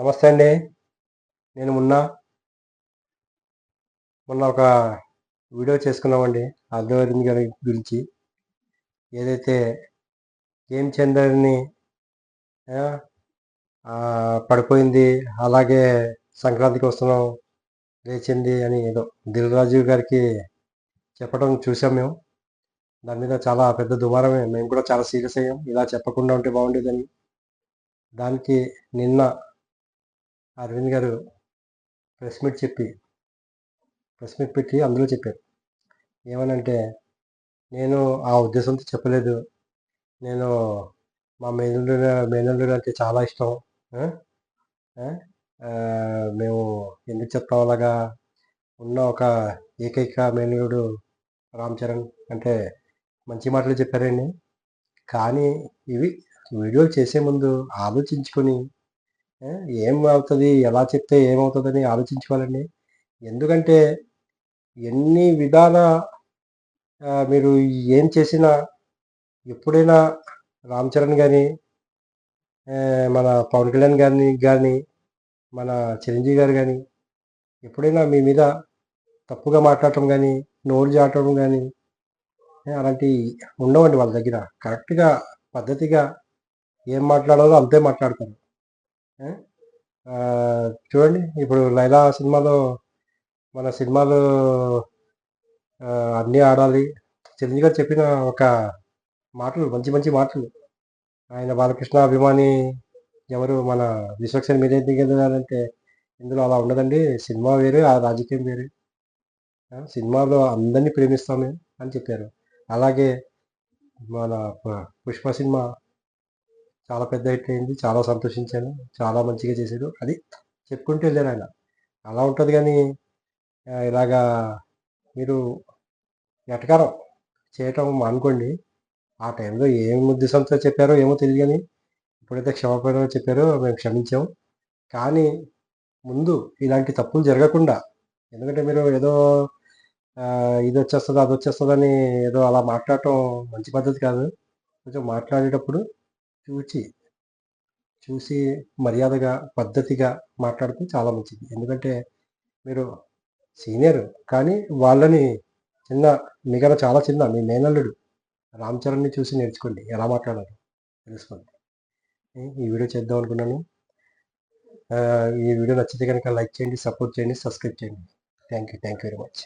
నమస్తే అండి. నేను మొన్న. మొన్న ఒక వీడియో చేసుకున్నామండి. అల్లు గారి గురించి. ఏదైతే గేమ్ చందర్ని పడిపోయింది అలాగే సంక్రాంతికి వస్తున్నాం లేచింది అని ఏదో దిల్రాజు గారికి చెప్పడం చూసాం మేము. దాని మీద చాలా పెద్ద దుమారమే. మేము కూడా చాలా సీరియస్ అయ్యాం. ఇలా చెప్పకుండా ఉంటే బాగుండేదని. దానికి నిన్న అరవింద్ గారు ప్రెస్ మీట్ చెప్పి ప్రెస్ మీట్ పెట్టి అందులో చెప్పారు. ఏమనంటే నేను ఆ ఉద్దేశంతో చెప్పలేదు. నేను మా మేనల్లు మేనల్లుడు అంటే చాలా ఇష్టం. మేము ఎందుకు చెప్తాం అలాగా? ఉన్న ఒక ఏకైక మేనల్లుడు రామ్ చరణ్ అంటే మంచి మాటలు చెప్పారండి. కానీ ఇవి వీడియోలు చేసే ముందు ఆలోచించుకొని ఏం అవుతుంది? ఎలా చెప్తే ఏమవుతుందని ఆలోచించుకోవాలండి. ఎందుకంటే ఎన్ని విధాల మీరు ఏం చేసినా ఎప్పుడైనా రామ్ చరణ్ కానీ మన పవన్ కళ్యాణ్ గారిని కానీ మన చిరంజీవి గారు కానీ ఎప్పుడైనా మీ మీద తప్పుగా మాట్లాడటం కానీ నోరు జాటడం కానీ అలాంటివి ఉండవండి వాళ్ళ దగ్గర. కరెక్ట్గా పద్ధతిగా ఏం మాట్లాడాలో అంతే మాట్లాడతారు. చూడండి ఇప్పుడు లైలా సినిమాలో మన సినిమాలు అన్నీ ఆడాలి. చిరంజీవి గారు చెప్పిన ఒక మాటలు మంచి మంచి మాటలు. ఆయన బాలకృష్ణ అభిమాని ఎవరు మన విశ్వక్సేన్ మీద అంటే ఇందులో అలా ఉండదండి. సినిమా వేరే ఆ రాజకీయం వేరే. సినిమాలో అందరినీ ప్రేమిస్తామే అని చెప్పారు. అలాగే మన పుష్ప సినిమా చాలా పెద్ద హిట్ అయింది చాలా సంతోషించాను చాలా మంచిగా చేశాడు. అది చెప్పుకుంటూ వెళ్ళాను ఆయన. అలా ఉంటుంది కానీ ఇలాగా మీరు ఎటకారం చేయటం మానుకోండి ఆ టైంలో ఏం ఉద్దేశంతో చెప్పారో ఏమో తెలియదు కానీ ఎప్పుడైతే క్షమాపణ చెప్పారో మేము క్షమించాం. కానీ ముందు ఇలాంటి తప్పులు జరగకుండా ఎందుకంటే మీరు ఏదో ఇది వచ్చేస్తుంది అది వచ్చేస్తుందని ఏదో అలా మాట్లాడటం మంచి పద్ధతి కాదు. కొంచెం మాట్లాడేటప్పుడు చూచి చూసి మర్యాదగా పద్ధతిగా మాట్లాడితే చాలా మంచిది. ఎందుకంటే మీరు సీనియర్ కానీ వాళ్ళని చిన్న మిగతా చాలా చిన్న మీ మేనల్లుడు రామ్ చరణ్ని చూసి నేర్చుకోండి. ఎలా మాట్లాడాలి తెలుసుకోండి. ఈ వీడియో చేద్దాం అనుకున్నాను. ఈ వీడియో నచ్చితే కనుక లైక్ చేయండి సపోర్ట్ చేయండి సబ్స్క్రైబ్ చేయండి. Thank you thank you very much.